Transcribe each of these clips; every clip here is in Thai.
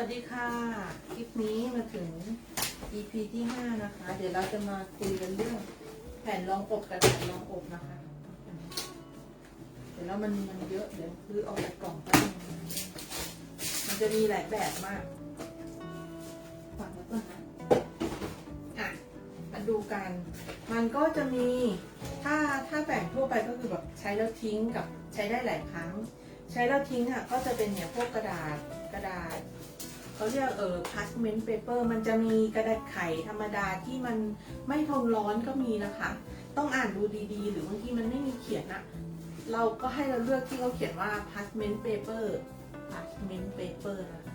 วัสดีค่ะ คลิปนี้มาถึง EP ที่ 5 นะคะ เดี๋ยวเราจะมาคุยกันเรื่องแผ่นรองอบกระดาษรองอบนะคะ เดี๋ยวแล้วมันมันเยอะเดี๋ยวคือออกจากกล่องแป๊บนึงมันจะมีหลายแบบมากฝากไว้ก่อนนะอะมาดูกัน มันก็จะมีถ้าถ้าแบ่งทั่วไปก็คือแบบใช้แล้วทิ้งกับใช้ได้หลายครั้ง ใช้แล้วทิ้งอะก็จะเป็นเนี่ยพวกกระดาษกระดาษ เขาเรียกเออ parchment paper มันจะมีกระดาษไขธรรมดาที่มันไม่ทนร้อนก็มีนะคะ ต้องอ่านดูดีๆ หรือบางทีมันไม่มีเขียนอะเราก็ให้เราเลือกที่เขาเขียนว่า parchment paper parchment paper นะคะ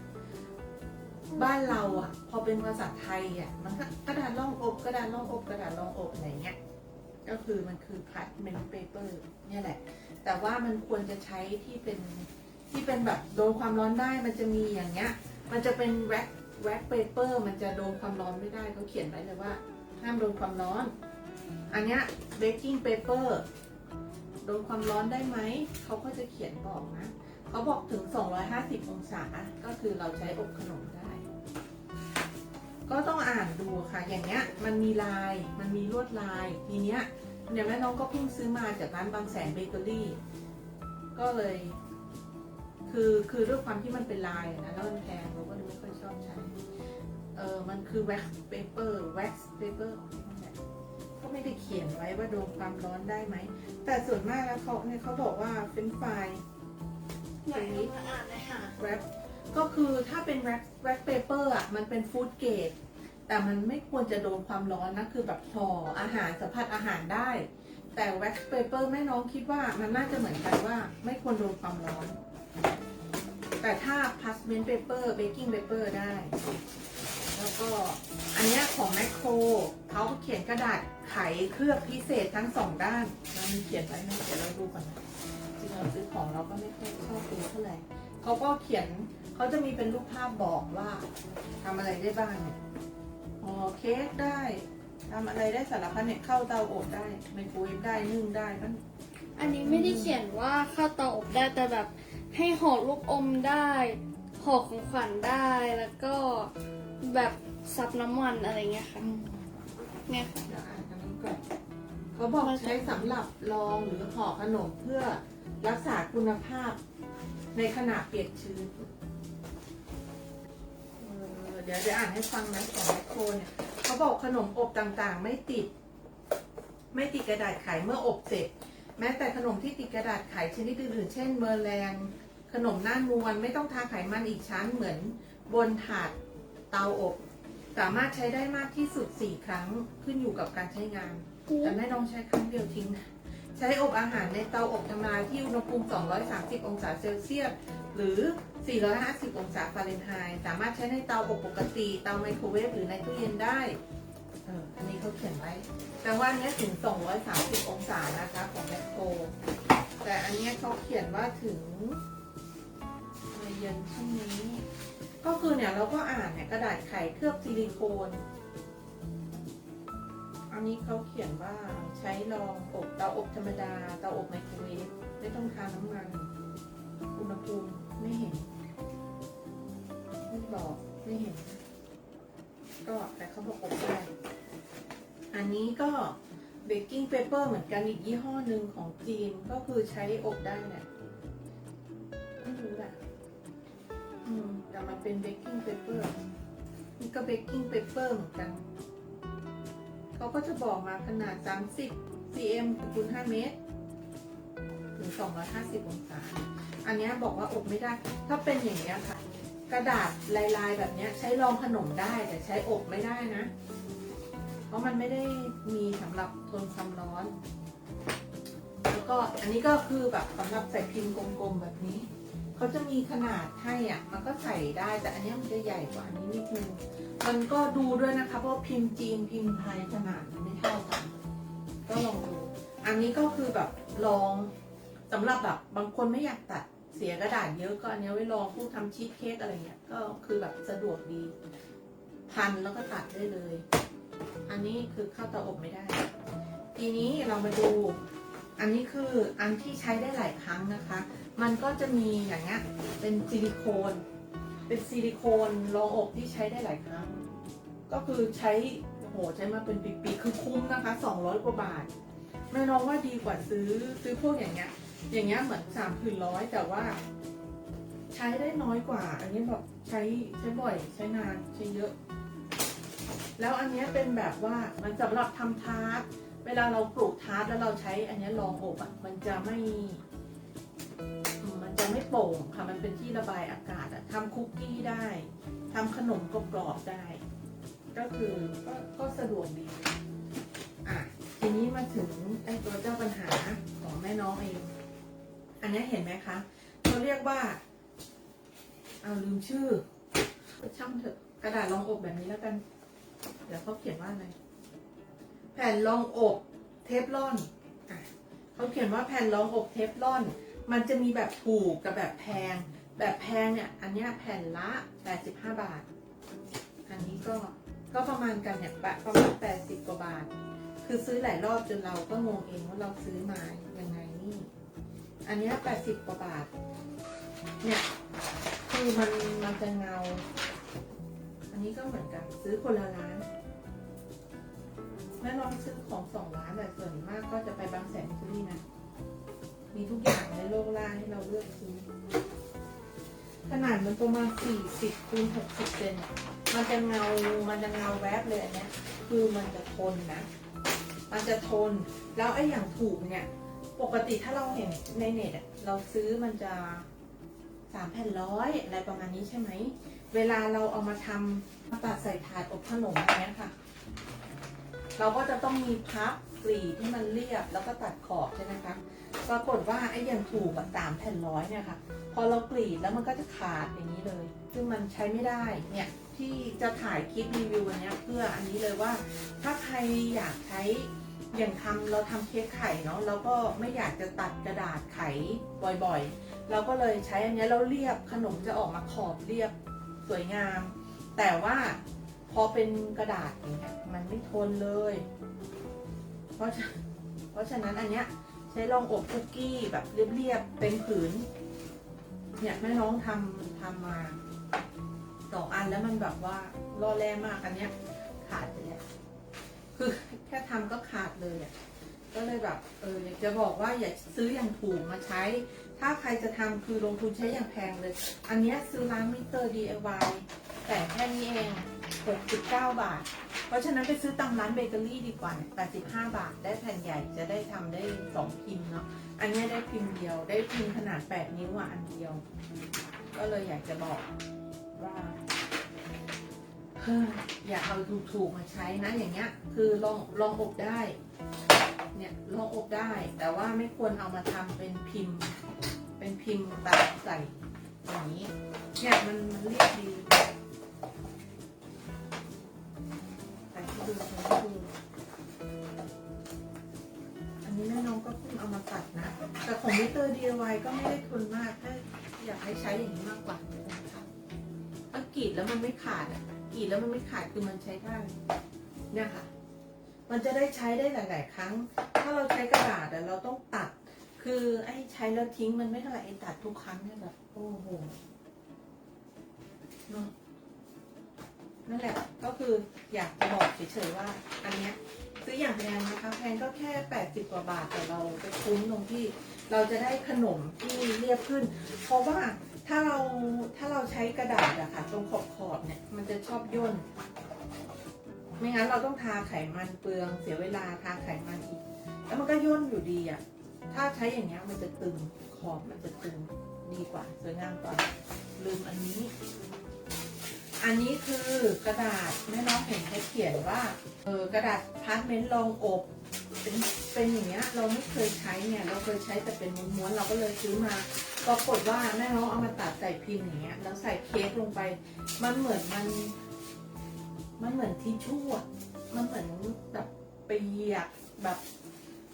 บ้านเราอะพอเป็นภาษาไทยอะมันก็กระดาษรองอบกระดาษรองอบกระดาษรองอบอะไรเงี้ยก็คือมันคือ parchment paper เนี่ยแหละ แต่ว่ามันควรจะใช้ที่เป็นที่เป็นแบบโดนความร้อนได้มันจะมีอย่างเงี้ย มันจะเป็นแว็กแว็กเปเปอร์มันจะโดนความร้อนไม่ได้เขาเขียนไว้เลยว่า ห้ามโดนความร้อน อันเนี้ยเบกกิ้งเปเปอร์โดนความร้อนได้ไหม เขาก็จะเขียนบอกนะ เขาบอกถึง 250 องศา ก็คือเราใช้อบขนมได้ ก็ต้องอ่านดูค่ะ อย่างเงี้ย มันมีลาย มันมีลวดลาย ทีเนี้ยเนี่ยแม่น้องก็เพิ่งซื้อมาจากร้านบางแสนเบเกอรี่ ก็เลย คือคือด้วยความที่มันเป็นลายอะนะแล้วมันแพงเราก็เลยไม่ค่อยชอบใช้ เออมันคือ wax paper wax paper ของที่นั่นแหละก็ไม่ได้เขียนไว้ว่าโดนความร้อนได้ไหม แต่ส่วนมากแล้วเขาเนี่ยเขาบอกว่าเป็นไฟไหนเอามาอ่านเลยค่ะแรปก็คือถ้าเป็นแรปแรปเปเปอร์อะมันเป็นฟู้ดเกรดแต่มันไม่ควรจะโดนความร้อนนะคือแบบห่ออาหารสัมผัสอาหารได้ แต่แว็กซ์เปเปอร์แม่น้องคิดว่ามันน่าจะเหมือนกันว่าไม่ควรโดนความร้อน แต่ถ้าพาสเมนต์เปเปอร์เบกกิ้งเปเปอร์ได้ แล้วก็อันนี้ของแมคโครเขาเขียนกระดาษไขเคลือบพิเศษทั้งสองด้านมันมีเขียนไว้ไหมเดี๋ยวเราดูก่อนนะจริงเราซื้อของเราก็ไม่ค่อยชอบดูเท่าไหร่เขาก็เขียนเขาจะมีเป็นรูปภาพบอกว่าทำอะไรได้บ้างเนี่ยห่อเค้กได้ทำอะไรได้สารพัดเนี่ยเข้าเตาอบได้ไมโครเวฟได้นึ่งได้มันอันนี้ไม่ได้เขียนว่าเข้าเตาอบได้แต่แบบ ให้ห่อลูกอมได้ห่อของขวัญได้แล้วก็แบบซับน้ำมันอะไรเงี้ยค่ะเนี่ยค่ะเดี๋ยวอ่านอันนี้ก่อนเขาบอกใช้สำหรับรองหรือห่อขนมเพื่อรักษาคุณภาพในขณะเปียกชื้นเออเดี๋ยวจะอ่านให้ฟังนะของแมคโครเนี่ยเขาบอกขนมอบต่างๆ ไม่ติด ไม่ติดกระดาษไขเมื่ออบเสร็จ แม้แต่ขนมที่ติดกระดาษไขชนิดอื่นๆ เช่นเมอร์แรงขนมหน้านวลไม่ต้องทาไขมันอีกชั้นเหมือนบนถาดเตาอบ สามารถใช้ได้มากที่สุด 4 ครั้งขึ้นอยู่กับการใช้งาน แต่แม่น้องใช้ครั้งเดียวทิ้งนะใช้อบอาหารในเตาอบธรรมดาที่อุณหภูมิ 230 องศาเซลเซียสหรือ 450 องศาฟาเรนไฮต์สามารถใช้ในเตาอบปกติ เตาไมโครเวฟหรือในตู้เย็นได้เอออันนี้เขาเขียนไว้ แต่ว่าอันเนี้ยถึง 230 องศานะคะของแมคโครแต่อันเนี้ยเขาเขียนว่าถึงอะไรเย็นช่วงนี้ ก็คือเนี่ยเราก็อ่านเนี่ยกระดาษไขเคลือบซิลิโคน อันนี้เขาเขียนว่าใช้รองอบเตาอบธรรมดาเตาอบไมโครเวฟไม่ต้องทาน้ำมัน อุณหภูมิไม่เห็นไม่บอกไม่เห็น ก็แต่เขาบอกอบได้ อันนี้ก็เบกกิ้งเปเปอร์เหมือนกันอีกยี่ห้อหนึ่งของจีนก็คือใช้อบได้แหละไม่รู้แหละแต่มันเป็นเบกกิ้งเปเปอร์นี่ก็เบกกิ้งเปเปอร์เหมือนกัน เขาก็จะบอกมาขนาด 30 cm คูณ5เมตรถึง250 องศา อันนี้บอกว่าอบไม่ได้ ถ้าเป็นอย่างเงี้ค่ะ กระดาษลายๆแบบนี้ใช้รองขนมได้แต่ใช้อบไม่ได้นะ เพราะมันไม่ได้มีสำหรับทนความร้อน แล้วก็อันนี้ก็คือแบบสำหรับใส่พิมพ์กลมๆแบบนี้เขาจะมีขนาดให้อะ มันก็ใส่ได้แต่อันนี้มันจะใหญ่กว่าอันนี้นิดนึงมันก็ดูด้วยนะคะเพราะว่าพิมพ์จีนพิมพ์ไทยขนาดมันไม่เท่ากัน ก็ลองดู อันนี้ก็คือแบบลองสำหรับแบบบางคนไม่อยากตัดเสียกระดาษเยอะก็อันนี้ไว้ลองผู้ทำชีสเค้กอะไรเงี้ยก็คือแบบสะดวกดี พันแล้วก็ตัดได้เลย อันนี้คือเข้าเตาอบไม่ได้ ทีนี้เรามาดู อันนี้คืออันที่ใช้ได้หลายครั้งนะคะ มันก็จะมีอย่างเงี้ยเป็นซิลิโคน เป็นซิลิโคนรองอกที่ใช้ได้หลายครั้ง ก็คือใช้โอ้โหใช้มาเป็นปีๆคือคุ้มนะคะ 200 กว่าบาทแม่น้องว่าดีกว่าซื้อซื้อพวกอย่างเงี้ย อย่างเงี้ยเหมือนสามคืนร้อยแต่ว่า ใช้ได้น้อยกว่า อันนี้แบบใช้ใช้บ่อยใช้นานใช้เยอะ แล้วอันนี้เป็นแบบว่ามันสำหรับทำทาร์ตเวลาเราปลูกทาร์ตแล้วเราใช้อันนี้รองอบอะมันจะไม่ มันจะไม่โป่งค่ะมันเป็นที่ระบายอากาศอะทำคุกกี้ได้ทำขนมกรอบๆได้ ก็คือก็ก็สะดวกดีอะทีนี้มาถึงไอ้ตัวเจ้าปัญหาของแม่น้องเอง อันนี้เห็นไหมคะเขาเรียกว่าเอาลืมชื่อช่างเถอะกระดาษรองอบแบบนี้แล้วกัน เดี๋ยวเขาเขียนว่าอะไร แผ่นรองอบเทฟลอนเขาเขียนว่าแผ่นรองอบเทฟลอน มันจะมีแบบถูกกับแบบแพง แบบแพงเนี่ย อันนี้แผ่นละ 85 บาท อันนี้ก็ ก็ประมาณกันเนี่ยประมาณ 80 กว่าบาท คือซื้อหลายรอบจนเราก็งงเองว่าเราซื้อมายังไงนี่ อันนี้ 80 กว่าบาท เนี่ย คือมัน มันจะเงา นนี้ก็เหมือนกันซื้อคนละร้านแม่ลองซื้อของสองร้านแต่ส่วนมากก็จะไปบางแสนซื้อนะ มีทุกอย่างในโลกล่างให้เราเลือกซื้อ ขนาดมันประมาณ40คูณ60เซนมันจะเงา มันจะเงาแวบเลยอันเนี้ยคือมันจะทนนะ มันจะทน แล้วไอ้อย่างถูกเนี่ย ปกติถ้าเราเห็นในเน็ตเราซื้อมันจะสามแผ่นร้อยอะไรประมาณนี้ใช่ไหม เวลาเราเอามาทำมาตัดใส่ถาดอบขนมอย่างเงี้ยค่ะ เราก็จะต้องมีพับกรีดที่มันเรียบแล้วก็ตัดขอบใช่ไหมคะปรากฏว่าไอ้อย่างถูกกับสามแผ่นร้อยเนี่ยค่ะ พอเรากรีดแล้วมันก็จะขาดอย่างนี้เลย ซึ่งมันใช้ไม่ได้เนี่ยที่จะถ่ายคลิปรีวิววันนี้เพื่ออันนี้เลยว่า ถ้าใครอยากใช้อย่างทำเราทำเค้กไข่เนาะเราก็ไม่อยากจะตัดกระดาษไขบ่อยๆ เราก็เลยใช้อันนี้ยแล้วเรียบขนมจะออกมาขอบเรียบ สวยงาม แต่ว่าพอเป็นกระดาษอย่างเงี้ยมันไม่ทนเลย เพราะฉะเพราะฉะนั้นอันเนี้ยใช้รองอบคุกกี้แบบเรียบๆเป็นผืน เนี่ยแม่น้องทำทำมาสองอันแล้วมันแบบว่าล่อแร่มากอันเนี้ยขาดไปแล้วคือแค่ทำก็ขาดเลยอะก็เลยแบบเอออยากจะบอกว่าอย่าซื้ออย่างถูกมาใช้ ถ้าใครจะทำคือลงทุนใช้อย่างแพงเลย อันนี้ซื้อร้านมิเตอร์ DIY แต่แค่นี้เอง 69 บาท เพราะฉะนั้นไปซื้อตามร้านเบเกอรี่ดีกว่า 85 บาท ได้แผ่นใหญ่จะได้ทำได้สองพิมพ์เนาะ อันนี้ได้พิมพ์เดียว ได้พิมพ์ขนาด 8 นิ้วอะอันเดียว ก็เลยอยากจะบอกว่าอย่าเอาถูกๆมาใช้นะอย่างเงี้ย คือลองลองอบได้ เนี่ยลองอบได้ แต่ว่าไม่ควรเอามาทำเป็นพิมพ์ เป็นพิมพ์แบบใส่อย่างนี้เนี่ยมันมันเรียบดีใส่ให้ดูใส่ดูอันนี้แม่น้องก็เพิ่งเอามาตัดนะ แต่ของมิเตอร์ DIY ก็ไม่ได้ทนมากถ้าอยากให้ใช้อย่างนี้มากกว่านะคะถ้ากรีดแล้วมันไม่ขาดอะกรีดแล้วมันไม่ขาดคือมันใช้ได้เนี่ยค่ะ มันจะได้ใช้ได้หลาย ๆ ครั้ง ถ้าเราใช้กระดาษเราต้อง คือไอ้ใช้แล้วทิ้งมันไม่เท่าไหร่ไอ้ตัดทุกครั้งเนี่ยแบบโอ้โหเนอะนั่นแหละก็คืออยากจะบอกเฉยๆว่า อันเนี้ยซื้ออย่างแพงนะคะแพงก็แค่ 80 กว่าบาทแต่เราไปคุ้มตรงที่ เราจะได้ขนมที่เรียบขึ้น เพราะว่าถ้าเราถ้าเราใช้กระดาษอะค่ะ ตรงขอบขอบเนี่ยมันจะชอบย่น ไม่งั้นเราต้องทาไขมันเปลืองเสียเวลาทาไขมันอีก แล้วมันก็ย่นอยู่ดีอะ ถ้าใช้อย่างเงี้ยมันจะตึง ขอบมันจะตึงดีกว่า สวยงามกว่า ลืมอันนี้ อันนี้คือกระดาษแม่น้องเห็นเขาเขียนว่า เออกระดาษพาร์ทเมนต์รองอบเป็นเป็นอย่างเงี้ยเราไม่เคยใช้เนี่ยเราเคยใช้แต่เป็นม้วนๆเราก็เลยซื้อมาปรากฏว่าแม่น้องเอามาตัดใส่พิมพ์อย่างเงี้ยแล้วใส่เค้กลงไป มันเหมือนมัน มันเหมือนทิชชู่อะมันเหมือนแบบเปียกแบบ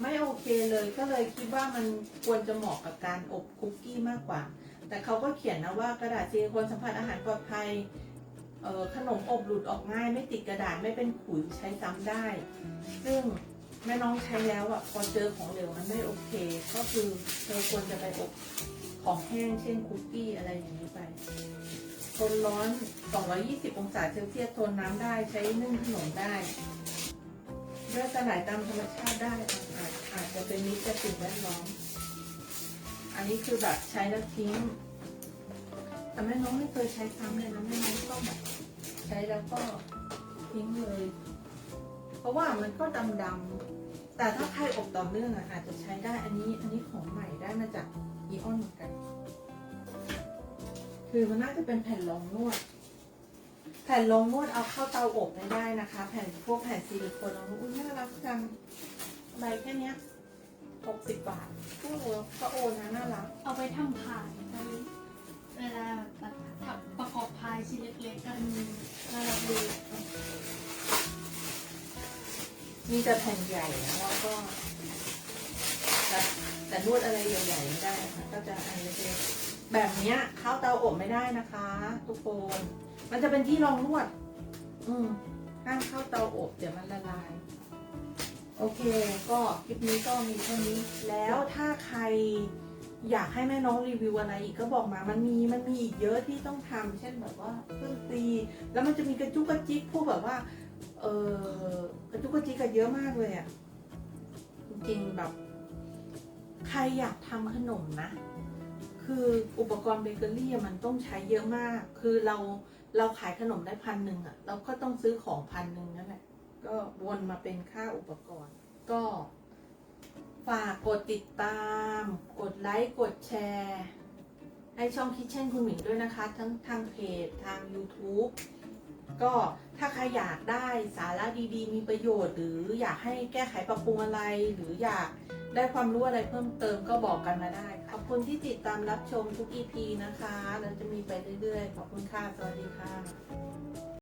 ไม่โอเคเลยก็เลยคิดว่ามันควรจะเหมาะกับการอบคุกกี้มากกว่า แต่เขาก็เขียนนะว่ากระดาษซิลิโคนสัมผัสอาหารปลอดภัยขนมอบหลุดออกง่ายไม่ติดกระดาษไม่เป็นขุยใช้ซ้ำได้ ซึ่งแม่น้องใช้แล้วอะพอเจอของเหลวมันไม่โอเค ก็คือเธอควรจะไปอบของแห้งเช่นคุกกี้อะไรอย่างนี้ไปทนร้อน 220 องศาเซลเซียสทนน้ำได้ใช้นึ่งขนมได้ ย่อสลายตามธรรมชาติได้อาจอาจจะเป็นมิตรกับสิ่งแวดล้อม อันนี้คือแบบใช้แล้วทิ้ง แต่แม่น้องไม่เคยใช้ซ้ำเลยนะแม่น้องก็แบบใช้แล้วก็ทิ้งเลย เพราะว่ามันก็ดำๆแต่ถ้าใครอบต่อเนื่องอะอาจจะใช้ได้ อันนี้อันนี้ของใหม่ได้มาจากอีออนเหมือนกัน คือมันน่าจะเป็นแผ่นรองนวด แผ่นรองนวดเอาเข้าเตาอบไม่ได้นะคะ แผ่นพวกแผ่นซิลิโคนรองนวดอุ้ยน่ารักจังใบแค่เนี้ยหกสิบบาทก็โอนก็โอนนะน่ารัก เอาไปทำพายได้เวลาแบบทำประกอบพายชิ้นเล็กๆกันน่ารักดีมีแต่แผ่นใหญ่นะแล้วก็แต่แต่นวดอะไรใหญ่ๆไม่ได้ค่ะก็จะอันเล็กๆแบบเนี้ยเข้าเตาอบไม่ได้นะคะ ทุกคน มันจะเป็นที่รองนวด อืมห้ามเข้าเตาอบเดี๋ยวมันละลาย โอเค ก็คลิปนี้ก็มีเท่านี้ แล้วถ้าใครอยากให้แม่น้องรีวิวอะไรอีกก็บอกมา มันมี มันมีอีกเยอะที่ต้องทำเช่นแบบว่าเครื่องตี แล้วมันจะมีกระจุกกระจิกพวกแบบว่า เออกระจุกกระจิกกันเยอะมากเลยอะจริงๆแบบ ใครอยากทำขนมนะ คืออุปกรณ์เบเกอรี่อะมันต้องใช้เยอะมาก คือเรา เราขายขนมได้พันหนึ่งอะ เราก็ต้องซื้อของพันหนึ่งนั่นแหละ ก็วนมาเป็นค่าอุปกรณ์ ก็ฝากกดติดตาม กดไลค์ กดแชร์ ให้ช่องคิ t เช่นคุณหมิงด้วยนะคะ ทั้งทางเพจ ทาง YouTube ก็ถ้าใครอยากได้สาระดีๆ มีประโยชน์ หรืออยากให้แก้ไขปรับปรุงอะไร หรืออยากได้ความรู้อะไรเพิ่มเติมก็บอกกันมาได้ คุณที่ติดตามรับชมทุก EP นะคะ เราจะมีไปเรื่อยๆ ขอบคุณค่ะ สวัสดีค่ะ